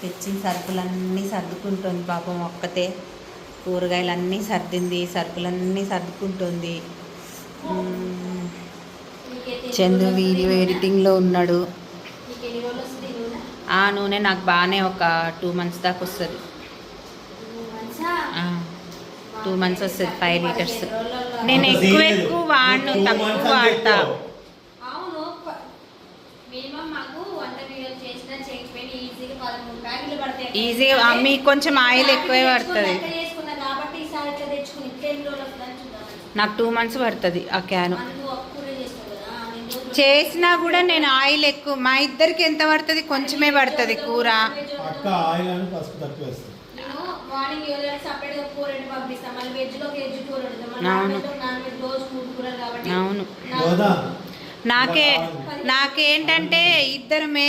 తెచ్చిన సరుకులన్నీ సర్దుకుంటుంది పాపం ఒక్కతే కూరగాయలన్నీ సర్దింది సరుకులన్నీ సర్దుకుంటుంది చంద్రు వీడియో ఎడిటింగ్లో ఉన్నాడు ఆ నూనె నాకు బాగానే ఒక టూ మంత్స్ దాకా వస్తుంది టూ మంత్స్ వస్తుంది ఫైవ్ లీటర్స్ నేను ఎక్కువ ఎక్కువ వాడను తక్కువ వాడతా ఈజీగా మీకు కొంచెం ఆయిల్ ఎక్కువే పడుతుంది నాకు టూ మంత్స్ పడుతుంది ఆ క్యాను చేసినా కూడా నేను ఆయిల్ ఎక్కువ మా ఇద్దరికి ఎంత పడుతుంది కొంచెమే పడుతుంది కూర అవును అవును నాకే నాకేంటంటే ఇద్దరమే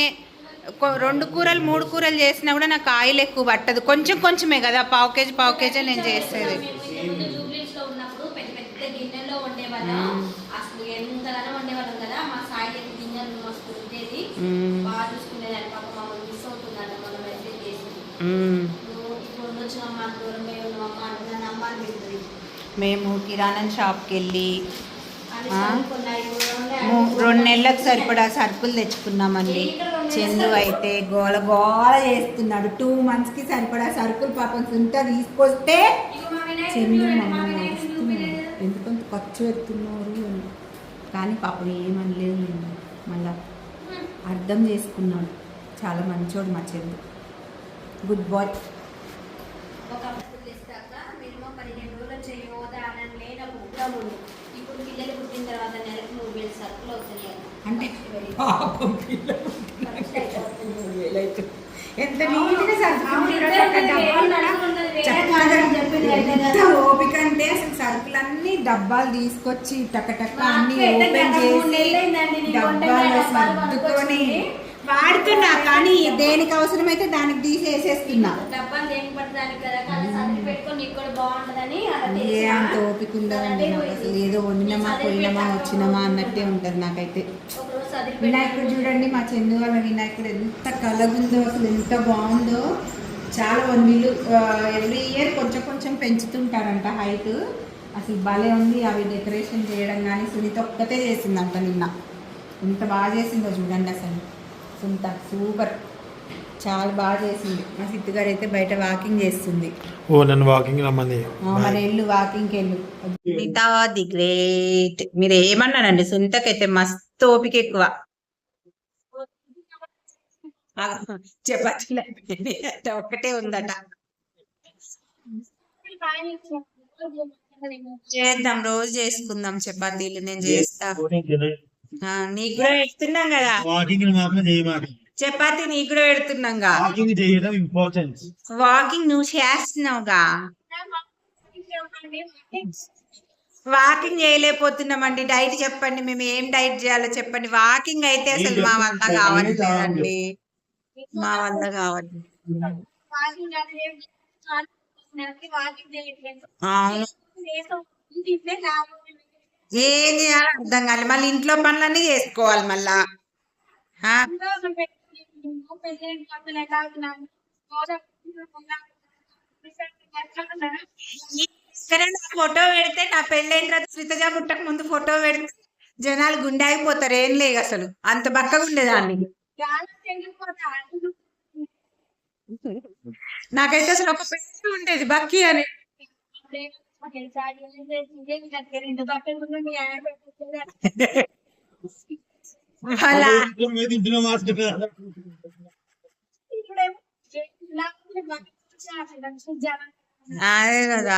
రెండు కూరలు మూడు కూరలు చేసినా కూడా నాకు ఆయిల్ ఎక్కువ పట్టదు కొంచెం కొంచెమే కదా పావు కేజీ పావు కేజీ నేను చేసేది మేము కిరాణం షాప్కి వెళ్ళి రెండు నెలలకు సరిపడా సరుకులు తెచ్చుకున్నామండి చందు అయితే గోల గోల చేస్తున్నాడు టూ మంత్స్కి సరిపడా సరుకులు పాపం సుంట తీసుకొస్తే చందు మమ్మల్ని ఎందుకంత ఖర్చు పెడుతున్నారు అని కానీ పాపం ఏమనలేదు నేను మళ్ళా అర్థం చేసుకున్నాడు చాలా మంచోడు మా చెందు గుడ్ బాయ్ పిల్లలు సరుకులు అంటే సరుకులు ఓపిక అంటే సరుకులన్నీ డబ్బాలు తీసుకొచ్చి టకటక్క అన్ని ఓపెన్ చేసి డబ్బాలు సర్దుకొని వాడుతున్నా కానీ దేనికి అవసరమైతే దానికి తీసేసేస్తున్నా డబ్బాలు దేనికి కదా ఏం తోపిక ఉండదండి అసలు ఏదో వండినమా పోయినమా వచ్చినమా అన్నట్టే ఉంటుంది నాకైతే వినాయకుడు చూడండి మా చందు వాళ్ళ వినాయకుడు ఎంత కలగుందో అసలు ఎంత బాగుందో చాలా వన్నీళ్ళు ఎవ్రీ ఇయర్ కొంచెం కొంచెం పెంచుతుంటారంట హైట్ అసలు భలే ఉంది అవి డెకరేషన్ చేయడం కానీ సునీత ఒక్కతే చేసిందంట నిన్న ఎంత బాగా చేసిందో చూడండి అసలు సునీత సూపర్ చాలా బాగా చేసింది మా సిద్ధు గారు అయితే బయట వాకింగ్ చేస్తుంది ఓ నన్ను వాకింగ్ రమ్మని మన ఇల్లు వాకింగ్ వెళ్ళు ది గ్రేట్ మీరు ఏమన్నానండి సొంతకైతే మస్తు ఓపిక ఎక్కువ చపాతీలు ఒక్కటే ఉందట చేద్దాం రోజు చేసుకుందాం చపాతీలు నేను చేస్తా నీకు కూడా ఇస్తున్నాం కదా వాకింగ్ మాత్రం చపాతి నీకు కూడా పెడుతున్నాగా వాకింగ్ చేయడం ఇంపార్టెంట్ వాకింగ్ నువ్వు చేస్తున్నావుగా వాకింగ్ చేయలేకపోతున్నామండి డైట్ చెప్పండి మేము ఏం డైట్ చేయాలో చెప్పండి వాకింగ్ అయితే అసలు మా వల్ల కావట్లేదండి మా వల్ల కావట్లేదు ఏం చేయాలి అర్థం కాలేదు మళ్ళీ ఇంట్లో పనులన్నీ చేసుకోవాలి మళ్ళా ఫోటో పెడితే నా పెళ్ళైన తర్వాత శ్రీతజ పుట్టక ముందు ఫోటో పెడితే జనాలు గుండె అయిపోతారు ఏం లేదు అసలు అంత బక్కగా ఉండేదాన్ని నాకైతే అసలు ఒక పెళ్లి ఉండేది బక్కి అని అలా అదే కదా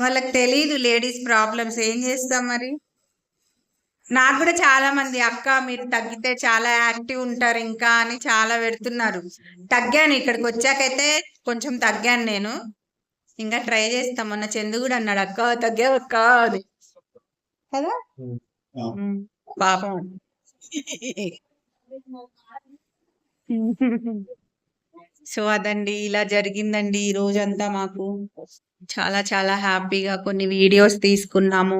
వాళ్ళకి తెలియదు లేడీస్ ప్రాబ్లమ్స్ ఏం చేస్తాం మరి నాకు కూడా చాలా మంది అక్క మీరు తగ్గితే చాలా యాక్టివ్ ఉంటారు ఇంకా అని చాలా పెడుతున్నారు తగ్గాను ఇక్కడికి వచ్చాకైతే కొంచెం తగ్గాను నేను ఇంకా ట్రై చేస్తాం మొన్న చందు కూడా అన్నాడు అక్క తగ్గావు అక్క అని కదా పాపం సో అదండి ఇలా జరిగిందండి ఈ రోజంతా మాకు చాలా చాలా హ్యాపీగా కొన్ని వీడియోస్ తీసుకున్నాము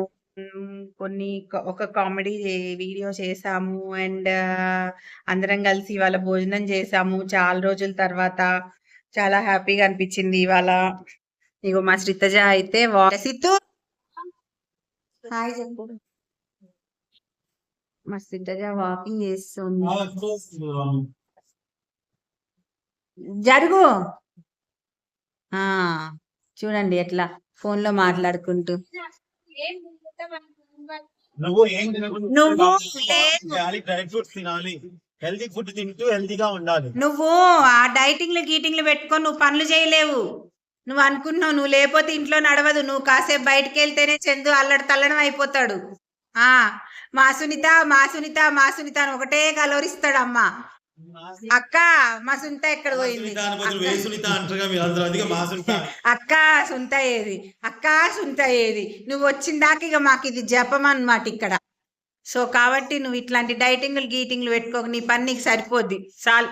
కొన్ని ఒక కామెడీ వీడియో చేసాము అండ్ అందరం కలిసి ఇవాళ భోజనం చేసాము చాలా రోజుల తర్వాత చాలా హ్యాపీగా అనిపించింది ఇవాళ ఇగో మా శ్రీతజ అయితే వాసితో మా శ్రీతజ వాకింగ్ చేస్తుంది జరుగు చూడండి ఎట్లా ఫోన్ లో మాట్లాడుకుంటూ నువ్వు డ్రై ఫ్రూట్స్ తినాలి హెల్దీ ఫుడ్ తింటూ హెల్దీగా ఉండాలి నువ్వు ఆ గీటింగ్ లు పెట్టుకొని నువ్వు పనులు చేయలేవు నువ్వు అనుకున్నావు నువ్వు లేకపోతే ఇంట్లో నడవదు నువ్వు కాసేపు బయటకు వెళ్తేనే చందు అల్లడి తల్లడం అయిపోతాడు ఆ మా సునీత మా సునీత మా సునీత అని ఒకటే కలోరిస్తాడమ్మా అక్క మా సుంత ఎక్కడ పోయింది అక్క సుంత ఏది అక్క సుంత ఏది నువ్వు వచ్చిందాక ఇక మాకు ఇది జపం అనమాట ఇక్కడ సో కాబట్టి నువ్వు ఇట్లాంటి డైటింగ్లు గీటింగ్లు పెట్టుకోక నీ పని సరిపోద్ది సాల్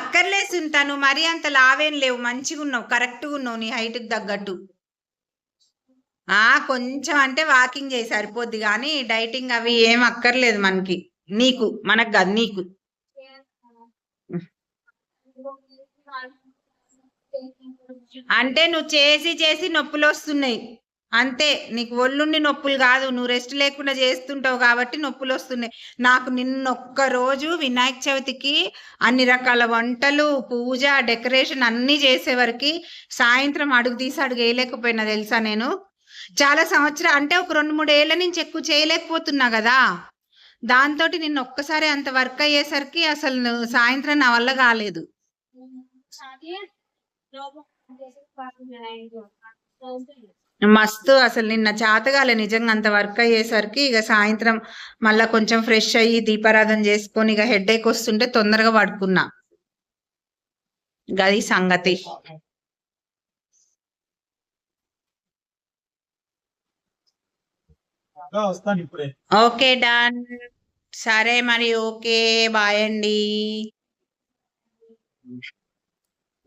అక్కర్లే సుంత నువ్వు మరీ అంత లావేం లేవు మంచిగా ఉన్నావు కరెక్ట్గా ఉన్నావు నీ హైట్కి తగ్గట్టు కొంచెం అంటే వాకింగ్ చేసి సరిపోద్ది కానీ డైటింగ్ అవి ఏం అక్కర్లేదు మనకి నీకు మనకు కాదు నీకు అంటే నువ్వు చేసి చేసి నొప్పులు వస్తున్నాయి అంతే నీకు ఒళ్ళుండి నొప్పులు కాదు నువ్వు రెస్ట్ లేకుండా చేస్తుంటావు కాబట్టి నొప్పులు వస్తున్నాయి నాకు నిన్నొక్క రోజు వినాయక చవితికి అన్ని రకాల వంటలు పూజ డెకరేషన్ అన్నీ చేసేవరకి సాయంత్రం అడుగు తీసి అడుగు వేయలేకపోయినా తెలుసా నేను చాలా సంవత్సరం అంటే ఒక రెండు మూడు ఏళ్ళ నుంచి ఎక్కువ చేయలేకపోతున్నా కదా దాంతో నిన్న ఒక్కసారి అంత వర్క్ అయ్యేసరికి అసలు సాయంత్రం నా వల్ల కాలేదు మస్తు అసలు నిన్న చేతగాలే నిజంగా అంత వర్క్ అయ్యేసరికి ఇక సాయంత్రం మళ్ళా కొంచెం ఫ్రెష్ అయ్యి దీపారాధన చేసుకొని ఇక హెడ్ ఏక్ వస్తుంటే తొందరగా పడుకున్నా గది సంగతి Okay, done. Sare Mari, okay, bye Andy.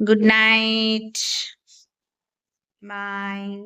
Good night. Bye.